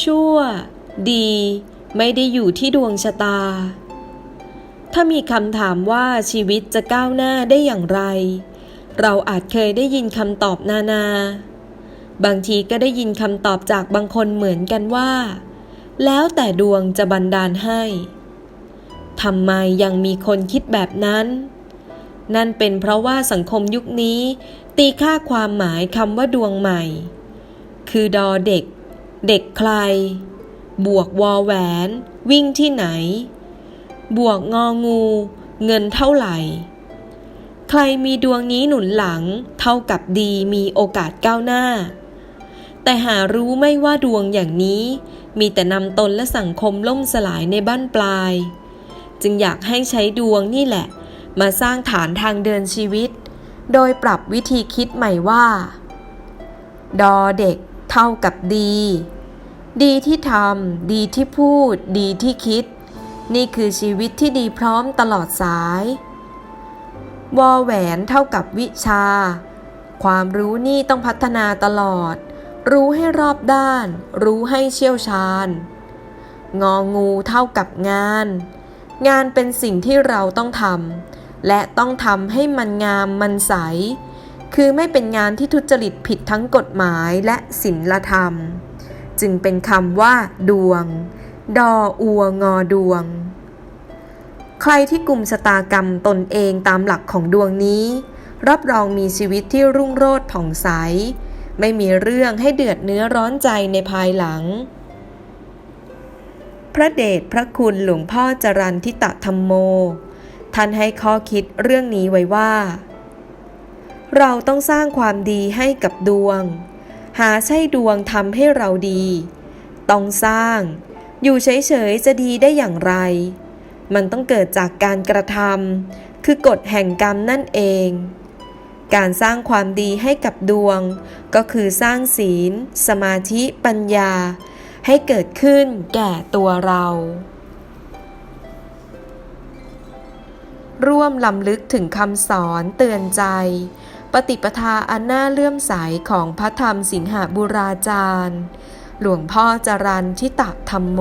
ชั่ว ดี ไม่ได้อยู่ที่ดวงชะตา ถ้ามีคำถามว่าชีวิตจะก้าวหน้าได้อย่างไร เราอาจเคยได้ยินคำตอบนานา บางทีก็ได้ยินคำตอบจากบางคนเหมือนกันว่า แล้วแต่ดวงจะบันดาลให้ทำไมยังมีคนคิดแบบนั้น นั่นเป็นเพราะว่าสังคมยุคนี้ ตีค่าความหมายคำว่าดวงใหม่ คือดอเด็ก เด็กใคร บวกวอแหวน วิ่งที่ไหน บวกงองู เงินเท่าไหร่ ใครมีดวงนี้หนุนหลัง เท่ากับดีมีโอกาสก้าวหน้า แต่หารู้ไม่ว่าดวงอย่างนี้ มีแต่นำตนและสังคมล่มสลายในบ้านปลาย จึงอยากให้ใช้ดวงนี่แหละ มาสร้างฐานทางเดินชีวิต โดยปรับวิธีคิดใหม่ว่า ดอเด็ก เท่ากับดี ดีที่ทำดีที่พูด ดีที่คิด นี่คือชีวิตที่ดีพร้อมตลอดสาย วอแหวนเท่ากับวิชา ความรู้นี่ต้องพัฒนาตลอด รู้ให้รอบด้าน รู้ให้เชี่ยวชาญ งองูเท่ากับงาน งานเป็นสิ่งที่เราต้องทำและต้องทำให้มันงามมันใส คือไม่เป็นงานที่ทุจริตผิดทั้งกฎหมายและศีลธรรม จึงเป็นคำว่า ดวง ดออัวงอดวง ใครที่กลุ่มชะตากรรมตนเองตามหลักของดวงนี้ รับรองมีชีวิตที่รุ่งโรจน์ผ่องใส ไม่มีเรื่องให้เดือดเนื้อร้อนใจในภายหลัง พระเดชพระคุณหลวงพ่อจรันทิตธรรมโม ท่านให้ข้อคิดเรื่องนี้ไว้ว่า เราต้องสร้างความดีให้กับดวง หาใช่ดวงทำให้เราดี ต้องสร้าง อยู่เฉยๆจะดีได้อย่างไร มันต้องเกิดจากการกระทำคือกฎแห่งกรรมนั่นเอง การสร้างความดีให้กับดวง ก็คือสร้างศีล สมาธิปัญญา ให้เกิดขึ้นแก่ตัวเราร่วมลำลึกถึงคำสอนเตือนใจ ปฏิปทาอันน่าเลื่อมใสของพระธรรมสิงหบุราจารย์ หลวงพ่อจรันทิตะธรรมโม